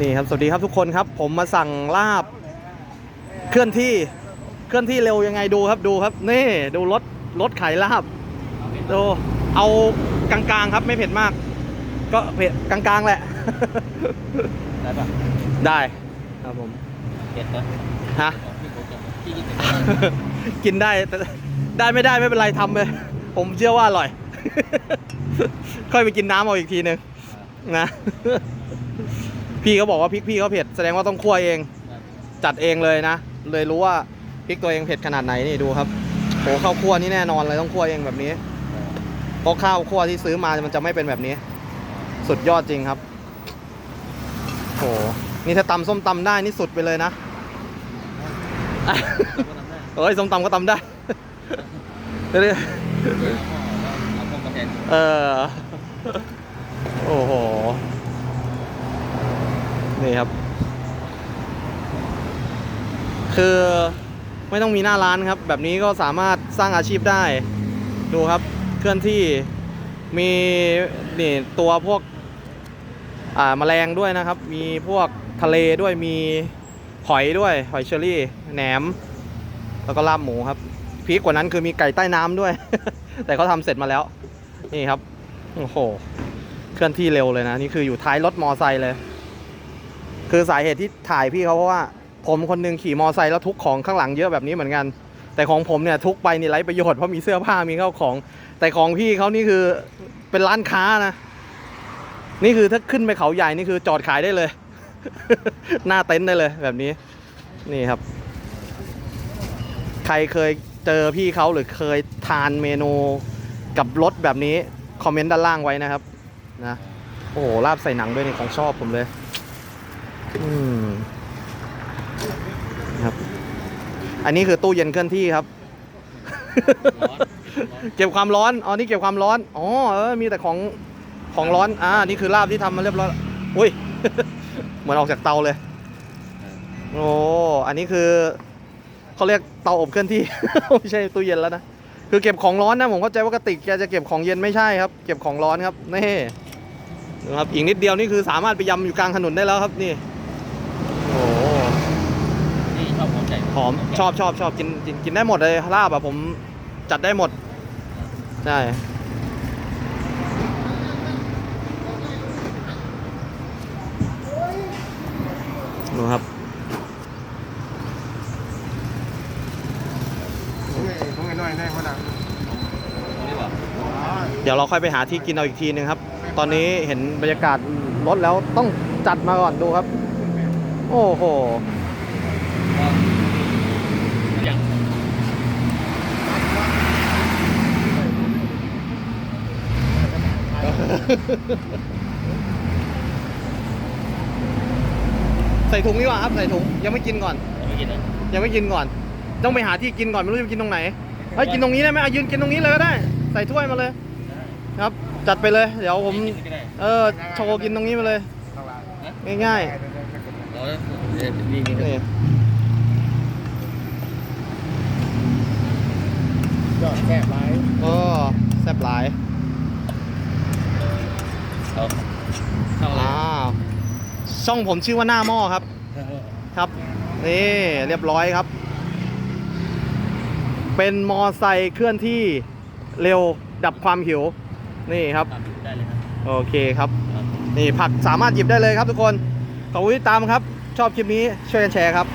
นี่ครับสวัสดีครับทุกคนครับ ผมมาสั่งลาบ เคลื่อนที่เคลื่อนที่เร็วยังไงดูครับดูครับ นี่ดูรถรถขายลาบดูเอากลางๆครับไม่เผ็ดมาก ก็เผ็ดกลางๆแหละ ได้ปะได้ครับผมเผ็ดนะฮะพี่ผมจะพี่กินกินได้แต่ได้ไม่ได้ไม่เป็นไรทำไปผมเชื่อว่าอร่อย ค่อยไปกินน้ำเอาอีกทีนึงนะ พี่เขาบอกว่าพริกพี่เขาเผ็ดแสดงว่าต้องคั่วเอง จัดเองเลยนะ เลยรู้ว่าพริกตัวเองเผ็ดขนาดไหนนี่ดูครับโหข้าวคั่วนี่แน่นอนเลยต้องคั่วเองแบบนี้เพราะข้าวคั่วที่ซื้อมามันจะไม่เป็นแบบนี้ สุดยอดจริงครับโหนี่ถ้าตำส้มตำได้นี่สุดไปเลยนะเอ้ยส้มตำก็ตำได้เดี๋ยวเอาพวกมาแทนเออ โอ้โห นี่ครับ คือไม่ต้องมีหน้าร้านครับ แบบนี้ก็สามารถสร้างอาชีพได้ ดูครับ เคลื่อนที่มีนี่ตัวพวกอ่าแมลงด้วยนะครับ มีพวกทะเลด้วยมีหอยด้วยหอยเชอรี่แหนม แล้วก็ลาบหมูครับพีคกว่านั้นคือมีไก่ใต้น้ำด้วย แต่เขาทำเสร็จมาแล้ว นี่ครับ โอ้โห เคลื่อนที่เร็วเลยนะ นี่คืออยู่ท้ายรถมอไซค์เลย คือสาเหตุที่ถ่ายพี่เขาเพราะว่า ผมคนหนึงขี่มอไซค์แล้วทุกของข้างหลังเยอะแบบนี้เหมือนกัน แต่ของผมเนี่ยทุกไปนี่ไร้ประโยชน์เพราะมีเสื้อผ้ามีข้าวของ แต่ของพี่เขานี่คือเป็นร้านค้านะ นี่คือถ้าขึ้นไปเขาใหญ่นี่คือจอดขายได้เลย หน้าเต็นท์ได้เลยแบบนี้ นี่ครับ ใครเคยเจอพี่เขาหรือเคยทานเมนูกับรสแบบนี้คอมเมนต์ด้านล่างไว้นะครับนะโอ้โหลาบใส่หนังด้วยนี่ของชอบผมเลย อืมครับ อันนี้คือตู้เย็นเคลื่อนที่ครับร้อนเก็บความร้อนอ๋อนี่เก็บความร้อนอ๋อเออมีแต่ของของร้อนอ่านี่คือลาบที่ทำมาเรียบร้อยอุ้ย เหมือนออกจากเตาเลยโอ้อันนี้คือเขาเรียกเตาอบเคลื่อนที่ ไม่ใช่ตู้เย็นแล้วนะคือเก็บของร้อนนะผมเข้าใจว่ากระติกแกจะเก็บของเย็นไม่ใช่ครับ เก็บของร้อนครับนี่นะครับอีกนิดเดียวนี่คือสามารถไปยำอยู่กลางถนนได้แล้วครับนี่ โอ้ นี่ช อบหอมใหญ่หอมชอบชอบชอบกินกินกินได้หมดเลยลาบอะผมจัดได้หมด ใช่ดูครับ không nghe nói này con nào นี่หว่าเดี๋ยวเราค่อยไปหาที่กินเอาอีกทีนึงครับ ตอนนี้เห็นบรรยากาศรถแล้วต้องจัดมาก่อนดูครับ โอ้โห อย่าง ใส่ถุงดีกว่าครับใส่ถุงยังไม่กินก่อน ไม่กินนะยังไม่กินก่อน ต้องไปหาที่กินก่อนไม่รู้จะไปกินตรงไหนเฮ้ยกินตรงนี้ได้ไหมอะยืนกินตรงนี้เลยก็ได้ ใส่ถ้วยมาเลย ครับ จัดไปเลย เดี๋ยวผมกินก็ได้เออโชว์กินตรงนี้มาเลย ง่ายร้อนเดี๋ยวนี่นี่ๆนี่ giọt kẹp lái โอ้แซ่บหลายเอา เข้าเลอ้าวช่องผมชื่อว่าหน้าหม้อครับยครับนี่เรียบร้อยครับ เป็นมอไซค์เคลื่อนที่เร็วดับความหิว นี่ครับตามดูได้เลยครับโอเคครับ ครับ นี่ผักสามารถหยิบได้เลยครับทุกคน ขอบคุณที่ตามครับ ชอบคลิปนี้ช่วยกันแชร์ครับ